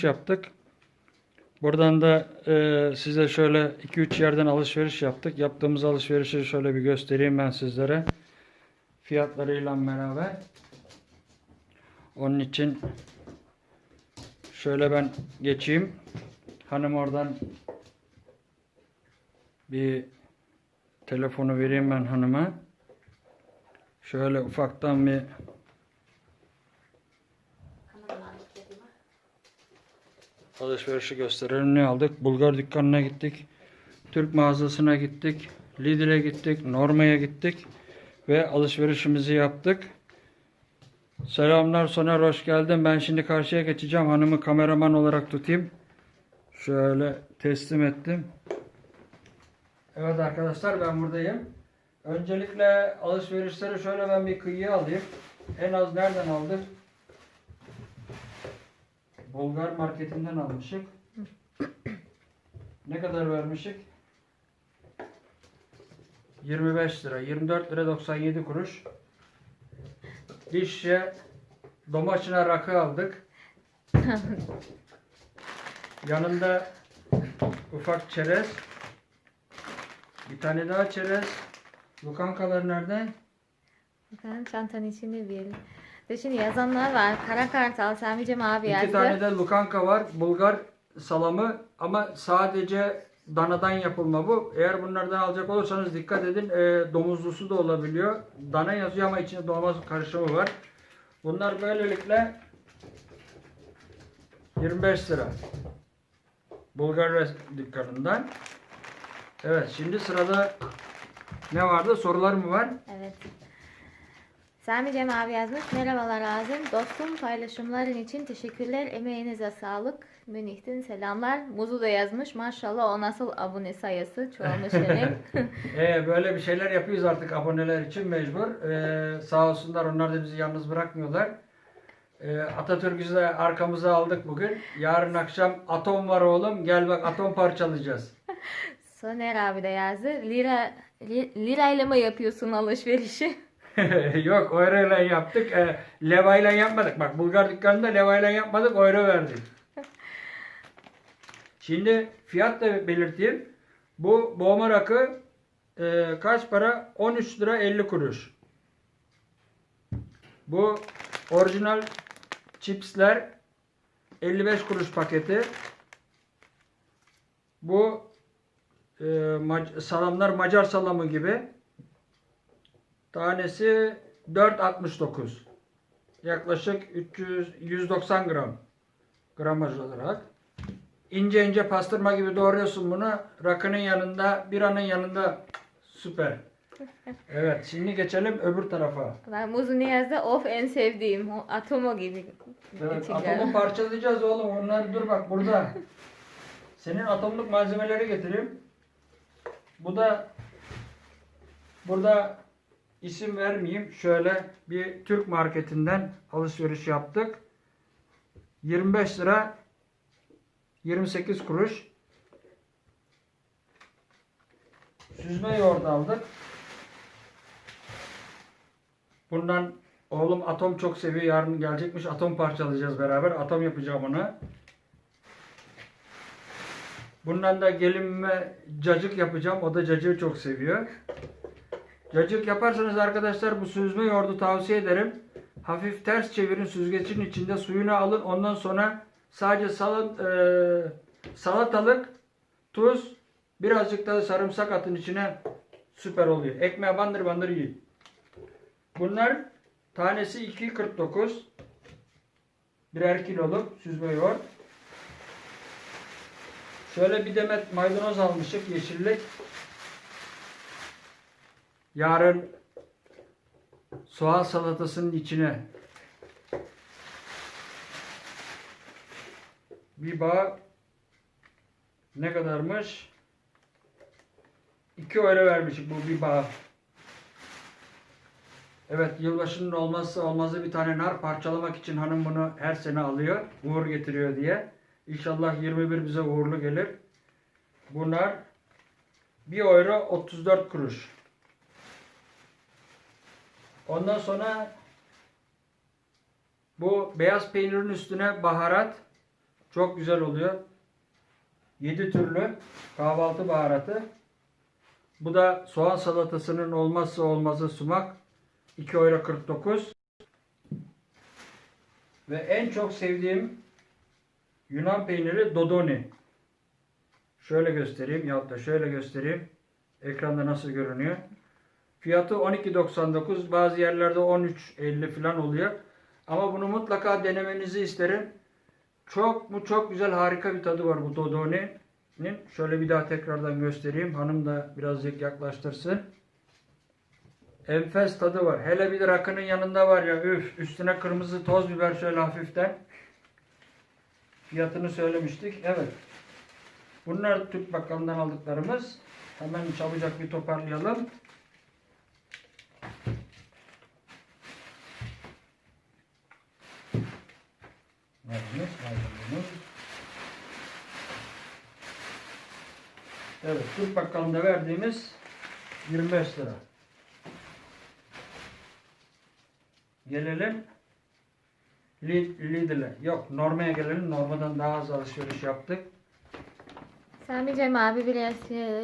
alışveriş yaptık. Buradan da e, size şöyle 2-3 yerden alışveriş yaptık. Yaptığımız alışverişi şöyle bir göstereyim ben sizlere. Fiyatlarıyla beraber. Onun için şöyle ben geçeyim. Hanım oradan bir telefonu vereyim ben hanıma. Şöyle ufaktan bir alışverişi gösterelim. Ne aldık? Bulgar dükkanına gittik. Türk mağazasına gittik. Lidl'e gittik. Norma'ya gittik. Ve alışverişimizi yaptık. Selamlar Soner hoş geldin. Ben şimdi karşıya geçeceğim. Hanımı kameraman olarak tutayım. Şöyle teslim ettim. Evet arkadaşlar ben buradayım. Öncelikle alışverişleri şöyle ben bir kıyıya alayım. En az nereden aldık? Bulgar marketinden almışık. Ne kadar vermişik? 25 lira. 24 lira 97 kuruş. Bir şişe domaçına rakı aldık. Yanında ufak çerez. Bir tane daha çerez. Lukankalar nerede? Bakalım çantanın içinde bir. De şimdi yazanlar var. Kara Kartal, Sami Cem abi yazdı. İki tane de lukanka var. Bulgar salamı ama sadece danadan yapılma bu. Eğer bunlardan alacak olursanız dikkat edin. E, domuzlusu da olabiliyor. Dana yazıyor ama içinde domuz karışımı var. Bunlar böylelikle 25 lira. Bulgar dükkanından. Evet şimdi sırada ne vardı? Sorular mı var? Evet. Sami Cem abi yazmış. Merhabalar Azim. Dostum paylaşımların için teşekkürler. Emeğinize sağlık. Münih'ten selamlar. Muzu da yazmış. Maşallah o nasıl abone sayısı çoğalmış hele. Ee, böyle bir şeyler yapıyoruz artık aboneler için mecbur. Ee, sağ olsunlar onlar da bizi yalnız bırakmıyorlar. Ee, Atatürk'ü de arkamıza aldık bugün. Yarın akşam atom var oğlum gel bak atom parçalayacağız. Soner abi de yazdı. Lira, li, lirayla mı yapıyorsun alışverişi? Yok ile yaptık. Ee, leva ile yapmadık. Bak Bulgar dükkanında leva ile yapmadık euro verdik. Şimdi fiyat da belirteyim. Bu boğma rakı e, kaç para? 13 lira 50 kuruş. Bu orijinal chipsler 55 kuruş paketi. Bu e, salamlar Macar salamı gibi. Tanesi 4.69. Yaklaşık 300 190 gram gramaj olarak. İnce ince pastırma gibi doğruyorsun bunu. Rakının yanında, biranın yanında süper. Evet, şimdi geçelim öbür tarafa. Ben Muzu ne yazdı? Of en sevdiğim. O atomo gibi. Evet, atomu parçalayacağız oğlum. Onlar dur bak burada. Senin atomluk malzemeleri getireyim. Bu da burada isim vermeyeyim. Şöyle bir Türk marketinden alışveriş yaptık. 25 lira 28 kuruş. Süzme yoğurt aldık. Bundan oğlum atom çok seviyor. Yarın gelecekmiş. Atom parçalayacağız beraber. Atom yapacağım ona. Bundan da gelinme cacık yapacağım. O da cacığı çok seviyor. Cacık yaparsanız arkadaşlar bu süzme yoğurdu tavsiye ederim. Hafif ters çevirin süzgecin içinde suyunu alın. Ondan sonra sadece salat, eee, salatalık, tuz, birazcık da sarımsak atın içine. Süper oluyor. Ekmeğe bandır bandır yiyin. Bunlar tanesi 2.49. Birer kiloluk süzme yoğurt. Şöyle bir demet maydanoz almışık yeşillik. Yarın soğan salatasının içine bir bağ ne kadarmış? 2 euro vermişik bu bir bağ. Evet yılbaşının olmazsa olmazı bir tane nar parçalamak için hanım bunu her sene alıyor. Uğur getiriyor diye. İnşallah 21 bize uğurlu gelir. Bu nar 1 euro 34 kuruş. Ondan sonra bu beyaz peynirin üstüne baharat Çok güzel oluyor. 7 türlü kahvaltı baharatı. Bu da soğan salatasının olmazsa olmazı sumak. 2 euro 49. Ve en çok sevdiğim Yunan peyniri Dodoni. Şöyle göstereyim ya da şöyle göstereyim. Ekranda nasıl görünüyor. Fiyatı 12.99. Bazı yerlerde 13.50 falan oluyor. Ama bunu mutlaka denemenizi isterim. Çok mu çok güzel harika bir tadı var bu Dodoni'nin. Şöyle bir daha tekrardan göstereyim. Hanım da birazcık yaklaştırsın. Enfes tadı var. Hele bir de rakının yanında var ya üf üstüne kırmızı toz biber şöyle hafiften. Fiyatını söylemiştik. Evet. Bunlar Türk bakkalından aldıklarımız. Hemen çabucak bir toparlayalım. Maydanoz, maydanoz. Evet, Türk bakkalında verdiğimiz 25 lira. Gelelim Lid- Lidl'e. Yok, Norma'ya gelelim. Norma'dan daha az alışveriş yaptık. Sami Cem abi bile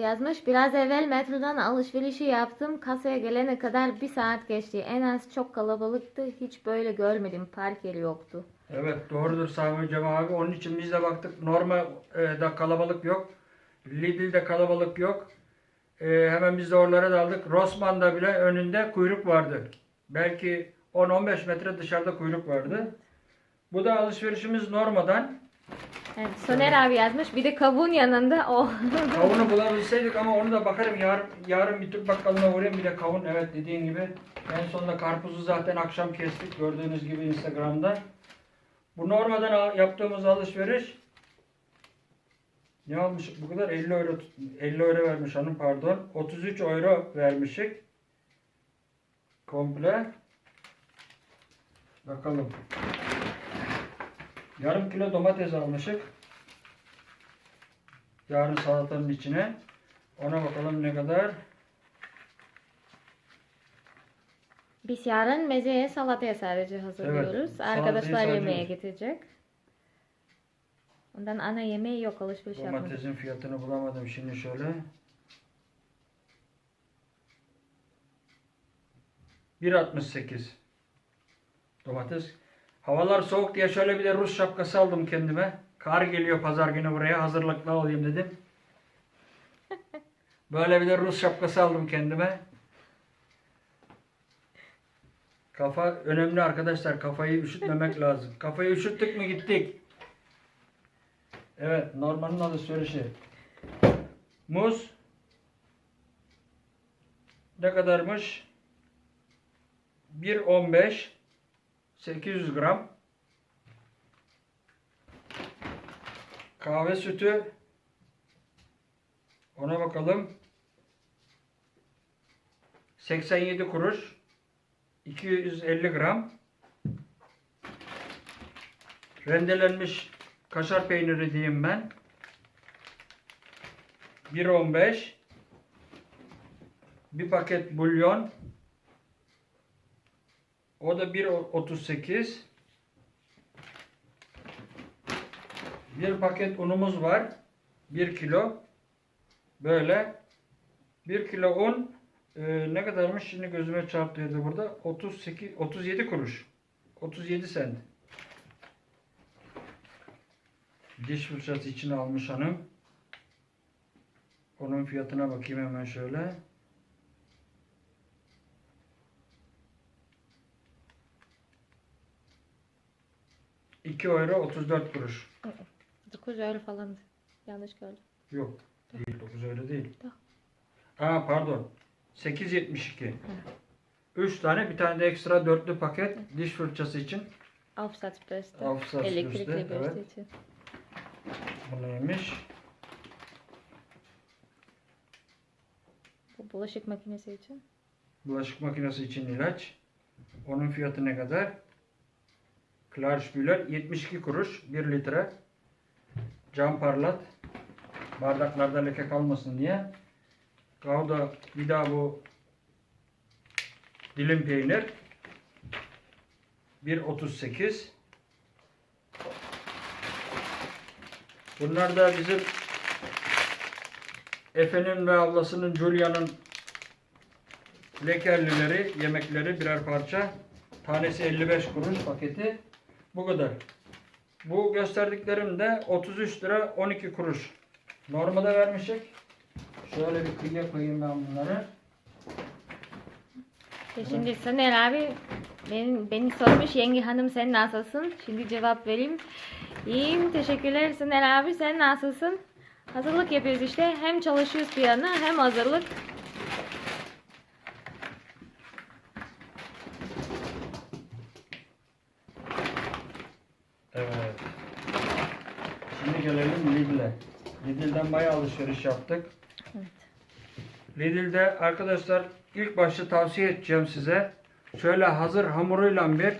yazmış. Biraz evvel metrodan alışverişi yaptım. Kasaya gelene kadar bir saat geçti. En az çok kalabalıktı. Hiç böyle görmedim. Park yeri yoktu. Evet doğrudur Sami Hocam abi. Onun için biz de baktık. Norma'da kalabalık yok. Lidl'de kalabalık yok. Ee, hemen biz de oralara daldık. Rossmann'da bile önünde kuyruk vardı. Belki 10-15 metre dışarıda kuyruk vardı. Bu da alışverişimiz Norma'dan. Evet, Soner abi yazmış. Bir de kabuğun yanında o. Kavunu bulabilseydik ama onu da bakarım. Yarın, yarın bir Türk bakkalına uğrayayım bir de kavun. Evet dediğin gibi. En sonunda karpuzu zaten akşam kestik. Gördüğünüz gibi Instagram'da. Bu Norma'dan al- yaptığımız alışveriş ne almışık bu kadar? 50 euro, tut- 50 euro vermiş hanım pardon. 33 euro vermişik. Komple. Bakalım. Yarım kilo domates almışık. Yarın salatanın içine. Ona bakalım ne kadar. Biz yarın mezeye salataya sadece hazırlıyoruz. Evet, Arkadaşlar yemeğe getirecek. Ondan ana yemeği yok alışveriş yapmadık. Domatesin fiyatını bulamadım şimdi şöyle. 1.68 Domates. Havalar soğuk diye şöyle bir de Rus şapkası aldım kendime. Kar geliyor pazar günü buraya hazırlıklı olayım dedim. Böyle bir de Rus şapkası aldım kendime. Kafa önemli arkadaşlar. Kafayı üşütmemek lazım. Kafayı üşüttük mü gittik. Evet, Norman'ın alışverişi. Muz ne kadarmış? 1.15 800 gram. Kahve sütü ona bakalım. 87 kuruş. 250 gram. Rendelenmiş kaşar peyniri diyeyim ben. 1.15 Bir paket bulyon. O da 1.38 Bir paket unumuz var. 1 kilo. Böyle. 1 kilo un e, ne kadarmış? Şimdi gözüme çarptıydı burada. 38 37 kuruş. 37 sent. Diş fırçası için almış hanım. Onun fiyatına bakayım hemen şöyle. İki euro 34 kuruş. 9 euro falandı. Yanlış gördüm. Yok. Değil. 9 euro değil. Aa pardon. 8.72. 3 tane bir tane de ekstra dörtlü paket diş fırçası için. Aufsatzbürste. Aufsatzbürste, Elektrikli bürste evet. için. Bu neymiş? Bu bulaşık makinesi için. Bulaşık makinesi için ilaç. Onun fiyatı ne kadar? Klarspüler 72 kuruş 1 litre. Cam parlat. Bardaklarda leke kalmasın diye. Gouda bir daha bu dilim peynir 1.38 Bunlar da bizim Efe'nin ve ablasının Julia'nın lekerlileri, yemekleri birer parça. Tanesi 55 kuruş paketi. Bu kadar. Bu gösterdiklerim de 33 lira 12 kuruş. Normada vermişik. Şöyle bir kıyıya koyayım ben bunları. Ya şimdi Soner abi benim, beni sormuş yenge hanım sen nasılsın? Şimdi cevap vereyim. İyiyim teşekkürler Soner abi sen nasılsın? Hazırlık yapıyoruz işte. Hem çalışıyoruz bir yana hem hazırlık. Evet. Şimdi gelelim Lidl'e. Lidl'den bayağı alışveriş yaptık. Evet. Lidl'de arkadaşlar ilk başta tavsiye edeceğim size. Şöyle hazır hamuruyla bir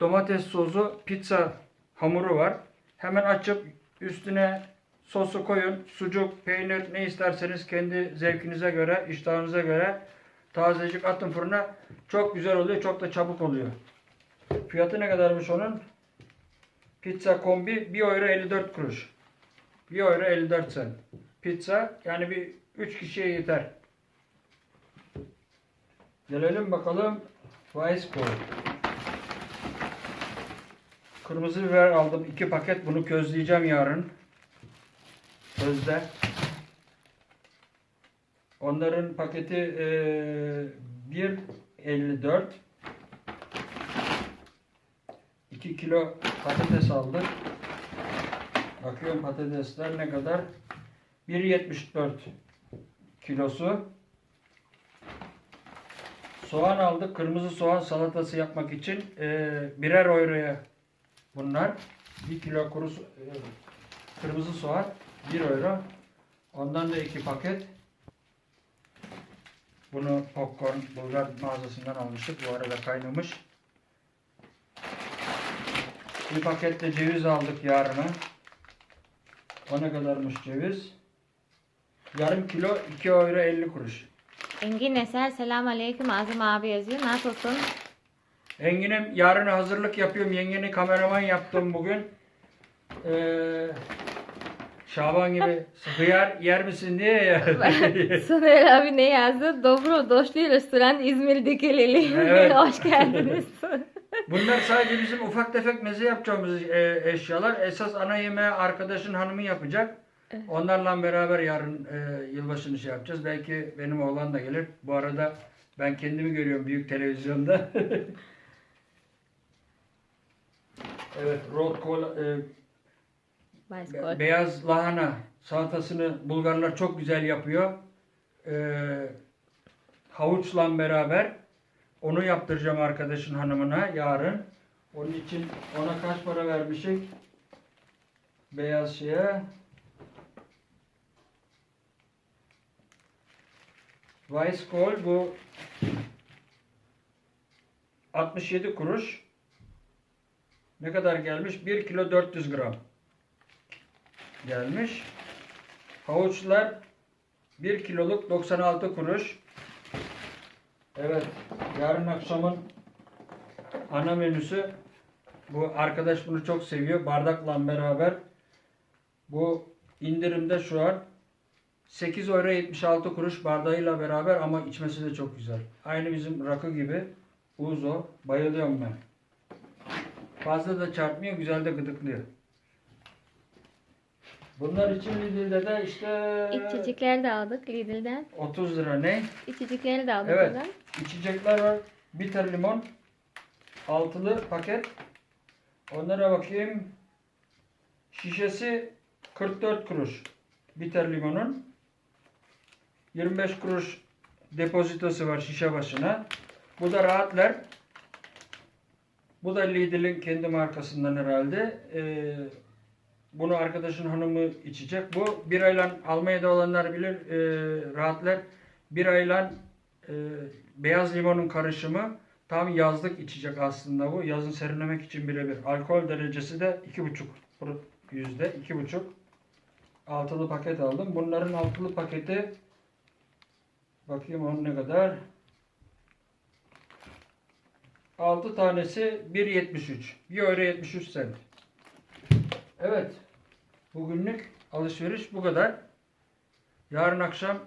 domates sosu pizza hamuru var. Hemen açıp üstüne sosu koyun. Sucuk, peynir ne isterseniz kendi zevkinize göre, iştahınıza göre tazecik atın fırına. Çok güzel oluyor, çok da çabuk oluyor. Fiyatı ne kadarmış onun? Pizza kombi 1 euro 54 kuruş. 1 euro 54 sen. Pizza yani bir 3 kişiye yeter. Gelelim bakalım Weisskohl. Kırmızı biber aldım. 2 paket. Bunu közleyeceğim yarın. Közde. Onların paketi eee 1.54 2 kilo patates aldık. Bakıyorum patatesler ne kadar? 1.74 kilosu. Soğan aldık. Kırmızı soğan salatası yapmak için eee, birer euroya bunlar. 1 kilo kuru eee, kırmızı soğan 1 euro. Ondan da 2 paket. Bunu popcorn Bulgar mağazasından almıştık. Bu arada kaynamış. Bir paket de ceviz aldık yarına. O ne kadarmış ceviz? Yarım kilo 2 euro 50 kuruş. Engin Eser selam aleyküm Azim abi yazıyor. Nasılsın? Engin'im yarın hazırlık yapıyorum. Yengeni kameraman yaptım bugün. Ee, Şaban gibi hıyar yer misin diye ya. Soner abi ne yazdı? Dobro doşli restoran İzmir'deki Lili. Evet. Hoş geldiniz. Bunlar sadece bizim ufak tefek meze yapacağımız e, eşyalar. Esas ana yemeği arkadaşın hanımı yapacak. Onlarla beraber yarın e, yılbaşını şey yapacağız. Belki benim oğlan da gelir. Bu arada ben kendimi görüyorum büyük televizyonda. evet, road cola, e. Be- beyaz lahana salatasını Bulgarlar çok güzel yapıyor. Ee, havuçla beraber onu yaptıracağım arkadaşın hanımına yarın. Onun için ona kaç para vermişik? Beyaz şeye. Weisskohl bu 67 kuruş. Ne kadar gelmiş? 1 kilo 400 gram gelmiş. Havuçlar 1 kiloluk 96 kuruş. Evet, yarın akşamın ana menüsü bu arkadaş bunu çok seviyor. Bardakla beraber bu indirimde şu an 8 euro 76 kuruş bardağıyla beraber ama içmesi de çok güzel. Aynı bizim rakı gibi. Uzo. Bayılıyorum ben. Fazla da çarpmıyor, güzel de gıdıklıyor. Bunlar için Lidl'de de işte İçecekler de aldık Lidl'den. 30 lira ne? İçecekleri de aldık Evet. oradan. İçecekler var. Bitter limon. Altılı paket. Onlara bakayım. Şişesi 44 kuruş. Bitter limonun. 25 kuruş depozitosu var şişe başına. Bu da rahatlar. Bu da Lidl'in kendi markasından herhalde. Ee, bunu arkadaşın hanımı içecek. Bu bir ayla Almanya'da olanlar bilir. Ee, rahatlar. Bir ayla e, beyaz limonun karışımı tam yazlık içecek aslında bu. Yazın serinlemek için birebir. Alkol derecesi de 2,5 pro- yüzde 2,5. Altılı paket aldım. Bunların altılı paketi bakayım onun ne kadar. 6 tanesi 1.73. 1 euro 73 cent. Evet. Bugünlük alışveriş bu kadar. Yarın akşam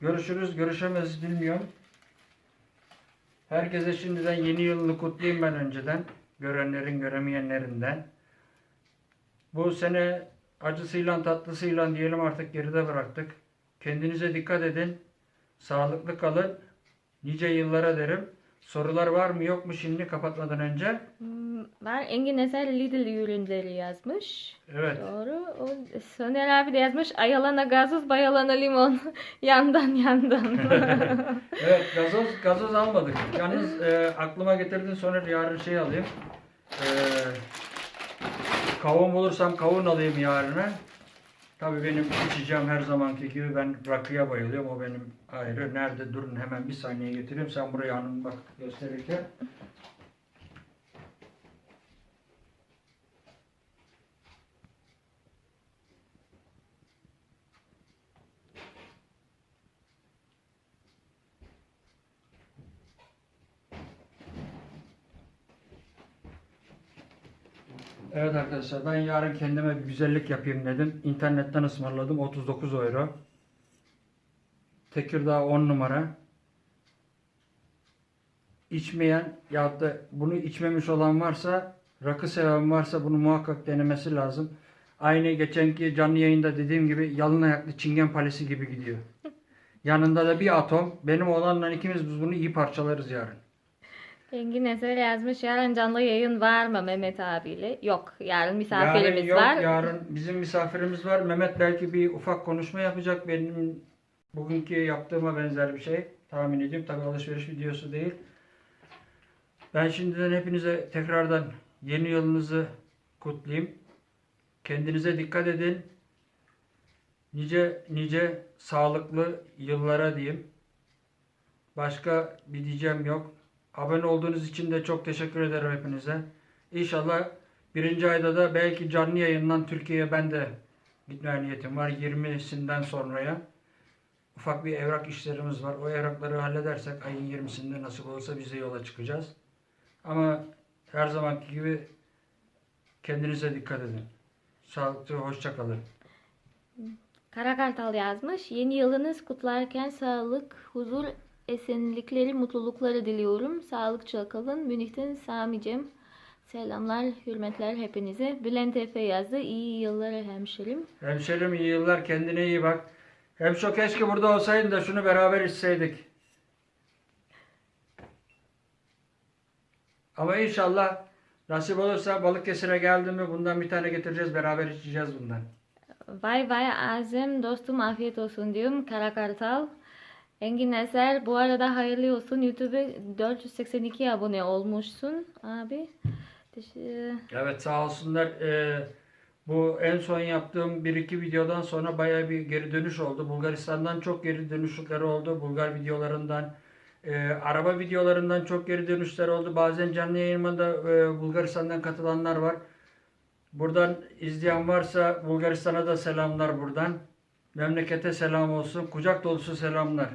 görüşürüz, görüşemez bilmiyorum. Herkese şimdiden yeni yılını kutlayayım ben önceden. Görenlerin göremeyenlerinden. Bu sene acısıyla tatlısıyla diyelim artık geride bıraktık. Kendinize dikkat edin. Sağlıklı kalın. Nice yıllara derim. Sorular var mı yok mu şimdi kapatmadan önce? Hmm, Var Engin Eser Lidl ürünleri yazmış. Evet. Doğru. O, Soner abi de yazmış. Ayalana gazoz, bayalana limon. yandan yandan. Evet gazoz gazoz almadık. Yalnız e, aklıma getirdin sonra yarın şey alayım. E, kavun bulursam kavun alayım yarına. Tabii benim içeceğim her zamanki gibi ben rakıya bayılıyorum. O benim ayrı. Nerede durun hemen bir saniye getireyim. Sen buraya hanım bak gösterirken. Evet arkadaşlar ben yarın kendime bir güzellik yapayım dedim. İnternetten ısmarladım 39 euro. Tekirdağ 10 numara. İçmeyen ya da bunu içmemiş olan varsa rakı seven varsa bunu muhakkak denemesi lazım. Aynı geçenki canlı yayında dediğim gibi yalın ayaklı çingen palesi gibi gidiyor. Yanında da bir atom. Benim oğlanla ikimiz biz bunu iyi parçalarız yarın. Engin Eser yazmış. Yarın canlı yayın var mı Mehmet abiyle? Yok. Yarın misafirimiz yarın yok, var. Yarın bizim misafirimiz var. Mehmet belki bir ufak konuşma yapacak. Benim bugünkü yaptığıma benzer bir şey. Tahmin ediyorum. Tabii alışveriş videosu değil. Ben şimdiden hepinize tekrardan yeni yılınızı kutlayayım. Kendinize dikkat edin. Nice nice sağlıklı yıllara diyeyim. Başka bir diyeceğim yok. Abone olduğunuz için de çok teşekkür ederim hepinize. İnşallah birinci ayda da belki canlı yayından Türkiye'ye ben de gitme niyetim var. 20'sinden sonraya. Ufak bir evrak işlerimiz var. O evrakları halledersek ayın 20'sinde nasip olursa biz de yola çıkacağız. Ama her zamanki gibi kendinize dikkat edin. Sağlıklı, hoşça kalın. Karakartal yazmış. Yeni yılınız kutlarken sağlık, huzur, esenlikleri, mutlulukları diliyorum. Sağlıkça kalın. Münih'ten Sami'cim. Selamlar, hürmetler hepinize. Bülent Efe yazdı. İyi yıllar hemşerim. Hemşerim iyi yıllar. Kendine iyi bak. Hemşo keşke burada olsaydın da şunu beraber içseydik. Ama inşallah nasip olursa Balıkesir'e geldim mi bundan bir tane getireceğiz. Beraber içeceğiz bundan. Vay vay Azem dostum afiyet olsun diyorum. Karakartal. Engin Eser bu arada hayırlı olsun. YouTube'e 482 abone olmuşsun abi. Evet sağ olsunlar. Ee, bu en son yaptığım bir iki videodan sonra bayağı bir geri dönüş oldu. Bulgaristan'dan çok geri dönüşleri oldu. Bulgar videolarından, e, araba videolarından çok geri dönüşler oldu. Bazen canlı yayınıma e, Bulgaristan'dan katılanlar var. Buradan izleyen varsa Bulgaristan'a da selamlar buradan. Memlekete selam olsun. Kucak dolusu selamlar.